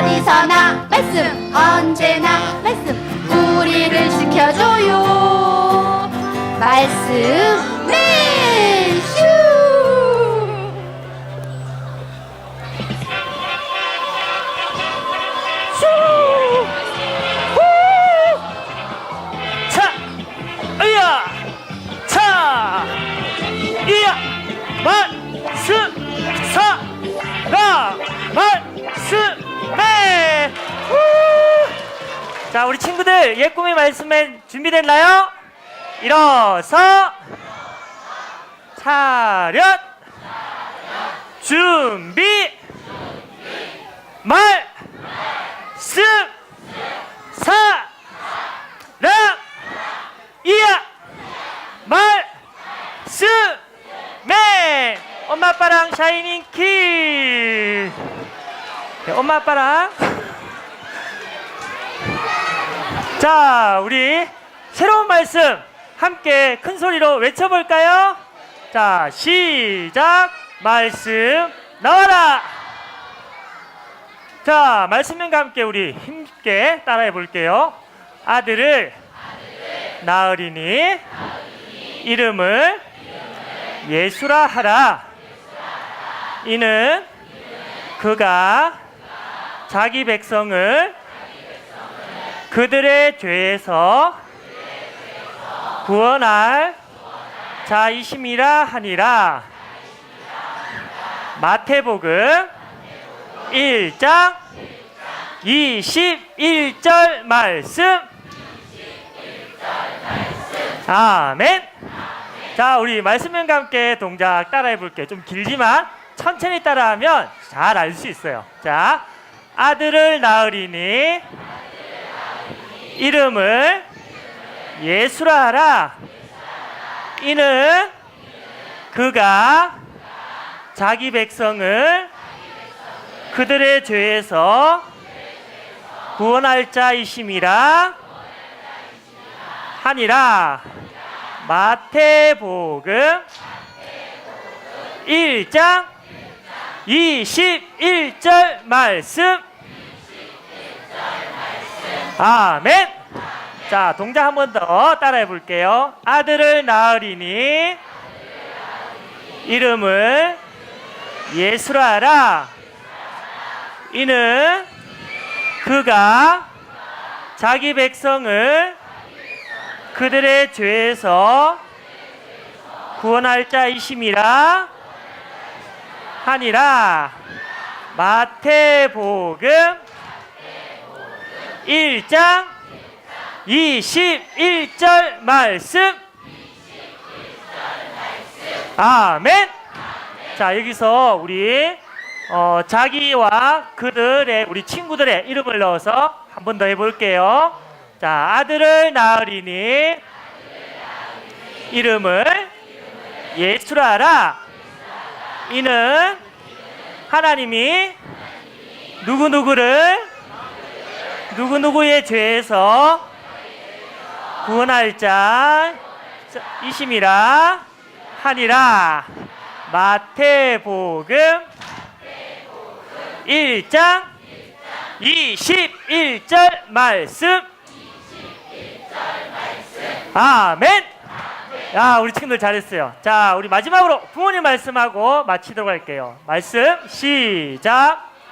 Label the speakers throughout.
Speaker 1: 어디서나 말씀 언제나 말씀 우리를 지켜줘요. 말씀.
Speaker 2: 자, 우리 친구들 예꿈의 말씀에 준비됐나요? 일어서 차렷 준비 말 씀 사 랑, 이야, 말, 스, 매. 엄마 아빠랑 샤이닝 키. 네, 엄마 아빠랑. 자, 우리 새로운 말씀 함께 큰 소리로 외쳐볼까요? 자, 시작. 말씀 나와라. 자, 말씀과 함께 우리 힘있게 따라해 볼게요. 아들을 낳으리니 이름을 예수라 하라. 이는 그가 자기 백성을 그들의 죄에서 구원할 자이심이라 하니라. 마태복음 1장 21절 말씀. 아멘. 자, 우리 말씀과 함께 동작 따라해 볼게요. 좀 길지만 천천히 따라하면 잘 알 수 있어요. 자, 아들을 낳으리니 이름을 예수라 하라. 이는 그가 자기 백성을 그들의 죄에서 구원할 자이심이라 하니라. 마태복음 1장 21절 말씀. 아멘. 자, 동작 한 번 더 따라해 볼게요. 아들을 낳으리니 이름을 예수라 하라. 이는 그가 자기 백성을 그들의 죄에서 구원할 자이심이라 하니라. 마태복음 1장 21절 말씀. 아멘. 자, 여기서 우리 어, 자기와 그들의 우리 친구들의 이름을 넣어서 한 번 더 해볼게요. 자, 아들을 낳으리니 이름을 예수라 하라. 이는 하나님이 누구누구를 누구누구의 죄에서 구원할 자 이심이라 하니라. 마태복음 1장 21절 말씀. 아멘. 야, 우리 친구들 잘했어요. 자, 우리 마지막으로 부모님 말씀하고 마치도록 할게요. 말씀 시작.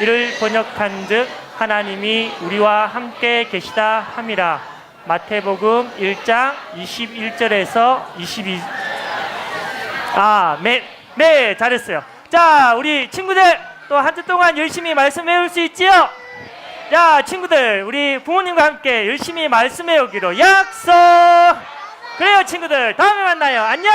Speaker 2: 이를 번역한즉 하나님이 우리와 함께 계시다 함이라. 마태복음 1장 21절에서 22 아멘 네 잘했어요. 자 우리 친구들 또 한 주 동안 열심히 말씀 외울 수 있지요? 자 친구들 우리 부모님과 함께 열심히 말씀 외우기로 약속! 그래요 친구들. 다음에 만나요. 안녕